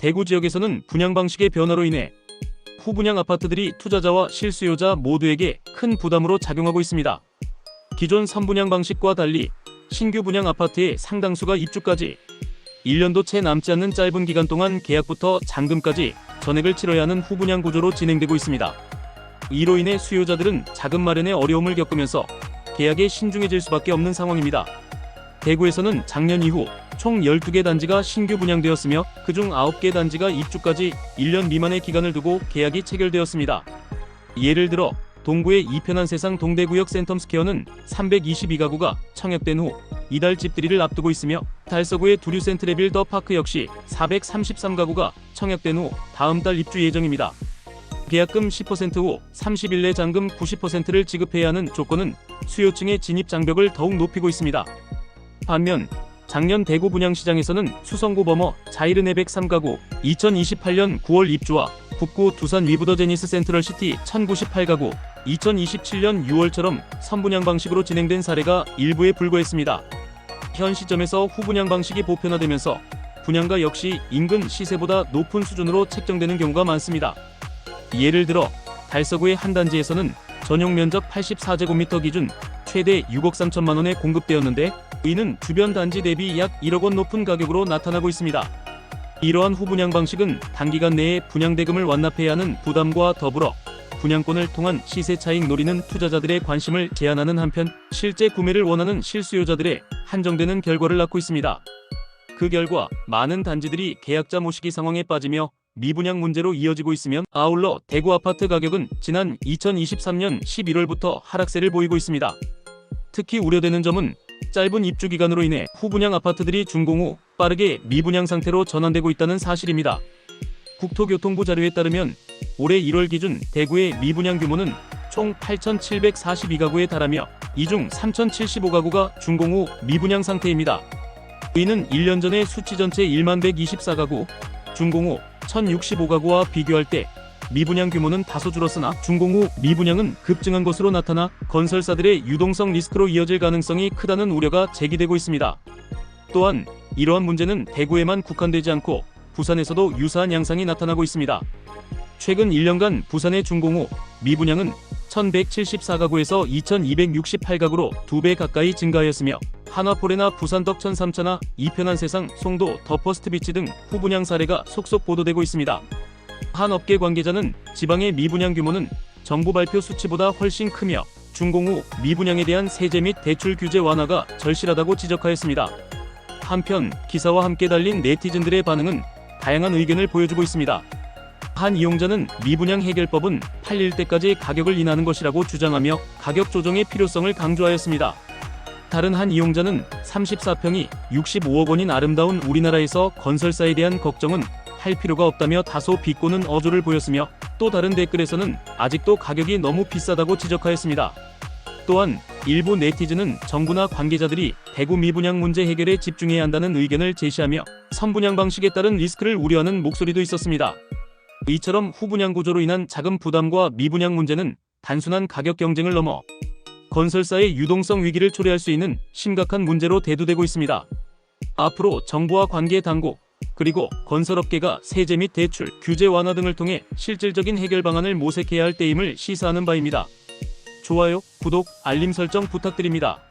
대구 지역에서는 분양 방식의 변화로 인해 후분양 아파트들이 투자자와 실수요자 모두에게 큰 부담으로 작용하고 있습니다. 기존 3분양 방식과 달리 신규 분양 아파트의 상당수가 입주까지 1년도 채 남지 않는 짧은 기간 동안 계약부터 잔금까지 전액을 치러야 하는 후분양 구조로 진행되고 있습니다. 이로 인해 수요자들은 자금 마련에 어려움을 겪으면서 계약에 신중해질 수밖에 없는 상황입니다. 대구에서는 작년 이후 총 12개 단지가 신규 분양되었으며 그중 9개 단지가 입주까지 1년 미만의 기간을 두고 계약이 체결되었습니다. 예를 들어 동구의 이편한 세상 동대구역 센텀스퀘어는 322가구가 청약된 후 이달 집들이를 앞두고 있으며 달서구의 두류 센트레빌 더 파크 역시 433가구가 청약된 후 다음 달 입주 예정입니다. 계약금 10%후 30일 내 잔금 90%를 지급해야 하는 조건은 수요층의 진입 장벽을 더욱 높이고 있습니다. 반면 작년 대구 분양시장에서는 수성구 범어 자이르네 103가구 2028년 9월 입주와 북구 두산 위브더 제니스 센트럴시티 1098가구 2027년 6월처럼 선분양 방식으로 진행된 사례가 일부에 불과했습니다. 현 시점에서 후분양 방식이 보편화되면서 분양가 역시 인근 시세보다 높은 수준으로 책정되는 경우가 많습니다. 예를 들어 달서구의 한 단지에서는 전용 면적 84제곱미터 기준 최대 6억 3천만 원에 공급되었는데 이는 주변 단지 대비 약 1억 원 높은 가격으로 나타나고 있습니다. 이러한 후분양 방식은 단기간 내에 분양대금을 완납해야 하는 부담과 더불어 분양권을 통한 시세 차익 노리는 투자자들의 관심을 제한하는 한편 실제 구매를 원하는 실수요자들의 한정되는 결과를 낳고 있습니다. 그 결과 많은 단지들이 계약자 모시기 상황에 빠지며 미분양 문제로 이어지고 있으면 아울러 대구 아파트 가격은 지난 2023년 11월부터 하락세를 보이고 있습니다. 특히 우려되는 점은 짧은 입주 기간으로 인해 후분양 아파트들이 준공 후 빠르게 미분양 상태로 전환되고 있다는 사실입니다. 국토교통부 자료에 따르면 올해 1월 기준 대구의 미분양 규모는 총 8,742가구에 달하며 이 중 3,075가구가 준공 후 미분양 상태입니다. 이는 1년 전의 수치 전체 1만 124가구, 준공 후 1,065가구와 비교할 때 미분양 규모는 다소 줄었으나 준공 후 미분양은 급증한 것으로 나타나 건설사들의 유동성 리스크로 이어질 가능성이 크다는 우려가 제기되고 있습니다. 또한 이러한 문제는 대구에만 국한되지 않고 부산에서도 유사한 양상이 나타나고 있습니다. 최근 1년간 부산의 준공 후 미분양은 1174가구에서 2268가구로 2배 가까이 증가하였으며 한화포레나 부산 덕 천삼천하 이편한 세상 송도 더 퍼스트 비치 등 후분양 사례가 속속 보도되고 있습니다. 한 업계 관계자는 지방의 미분양 규모는 정부 발표 수치보다 훨씬 크며 준공 후 미분양에 대한 세제 및 대출 규제 완화가 절실하다고 지적하였습니다. 한편 기사와 함께 달린 네티즌들의 반응은 다양한 의견을 보여주고 있습니다. 한 이용자는 미분양 해결법은 팔릴 때까지 가격을 인하는 것이라고 주장하며 가격 조정의 필요성을 강조하였습니다. 다른 한 이용자는 34평이 65억 원인 아름다운 우리나라에서 건설사에 대한 걱정은 할 필요가 없다며 다소 비꼬는 어조를 보였으며 또 다른 댓글에서는 아직도 가격이 너무 비싸다고 지적하였습니다. 또한 일부 네티즌은 정부나 관계자들이 대구 미분양 문제 해결에 집중해야 한다는 의견을 제시하며 선분양 방식에 따른 리스크를 우려하는 목소리도 있었습니다. 이처럼 후분양 구조로 인한 자금 부담과 미분양 문제는 단순한 가격 경쟁을 넘어 건설사의 유동성 위기를 초래할 수 있는 심각한 문제로 대두되고 있습니다. 앞으로 정부와 관계 당국 그리고 건설업계가 세제 및 대출, 규제 완화 등을 통해 실질적인 해결 방안을 모색해야 할 때임을 시사하는 바입니다. 좋아요, 구독, 알림 설정 부탁드립니다.